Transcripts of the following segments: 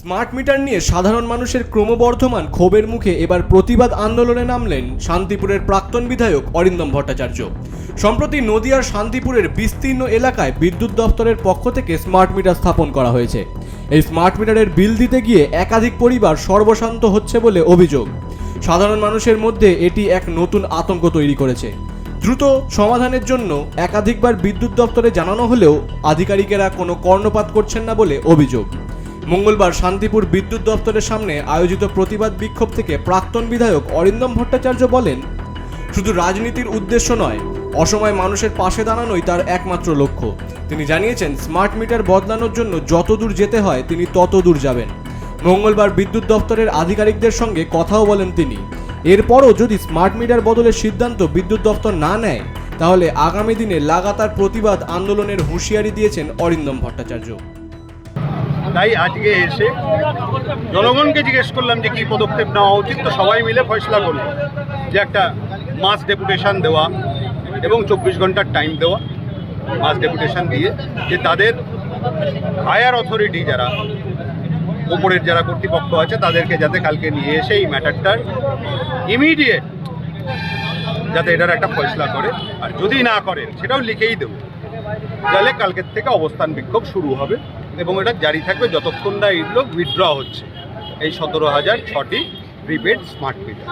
Smart meter নিয়ে সাধারণ মানুষের ক্রমবর্ধমান ক্ষোভের মুখে এবার প্রতিবাদ আন্দোলনে নামলেন শান্তিপুরের প্রাক্তন বিধায়ক অরিন্দম ভট্টাচার্য। সম্প্রতি নদিয়ার শান্তিপুরের বিস্তীর্ণ এলাকায় বিদ্যুৎ দপ্তরের পক্ষ থেকে স্মার্ট মিটার স্থাপন করা হয়েছে। এই স্মার্ট মিটারের বিল দিতে গিয়ে একাধিক পরিবার সর্বশান্ত হচ্ছে বলে অভিযোগ। সাধারণ মানুষের মধ্যে এটি এক নতুন আতঙ্ক তৈরি করেছে। দ্রুত সমাধানের জন্য একাধিকবার বিদ্যুৎ দপ্তরে জানানো হলেও আধিকারিকেরা কোনো কর্ণপাত করছেন না বলে অভিযোগ। মঙ্গলবার শান্তিপুর বিদ্যুৎ দপ্তরের সামনে আয়োজিত প্রতিবাদ বিক্ষোভ থেকে প্রাক্তন বিধায়ক অরিন্দম ভট্টাচার্য বলেন, শুধু রাজনীতির উদ্দেশ্য নয়, অসময় মানুষের পাশে দাঁড়ানোই তার একমাত্র লক্ষ্য। তিনি জানিয়েছেন, স্মার্ট মিটার বদলানোর জন্য যত দূর যেতে হয়, তিনি তত দূর যাবেন। মঙ্গলবার বিদ্যুৎ দপ্তরের আধিকারিকদের সঙ্গে কথাও বলেন তিনি, এরপরও যদি স্মার্ট মিটার বদলের সিদ্ধান্ত বিদ্যুৎ দপ্তর না নেয়, তাহলে আগামী দিনে লাগাতার প্রতিবাদ আন্দোলনের হুঁশিয়ারি দিয়েছেন অরিন্দম ভট্টাচার্য। তাই আজকে এসে জনগণকে জিজ্ঞেস করলাম যে কি পদক্ষেপ নেওয়া উচিত। তো সবাই মিলে ফয়সলা করল যে একটা মাস ডেপুটেশন দেওয়া এবং চব্বিশ ঘণ্টার টাইম দেওয়া মাস ডেপুটেশন দিয়ে যে তাদের হায়ার অথরিটি যারা, ওপরের যারা কর্তৃপক্ষ আছে, তাদেরকে যাতে কালকে নিয়ে এসে এই ম্যাটারটার ইমিডিয়েট যাতে এটার একটা ফয়সলা করে। আর যদি না করে সেটাও লিখেই দেবো। তাহলে কালকের থেকে অবস্থান বিক্ষোভ শুরু হবে। এবং এটা জারি থাকবে যতক্ষণ না এইগুলো উইথড্র হচ্ছে। এই সতেরো হাজার ছটি প্রিপেড স্মার্ট মিটার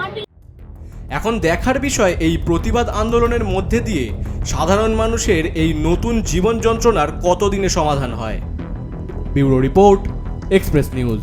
এখন দেখার বিষয় এই প্রতিবাদ আন্দোলনের মধ্যে দিয়ে সাধারণ মানুষের এই নতুন জীবন যন্ত্রণার কতদিনে সমাধান হয়। Bureau report express news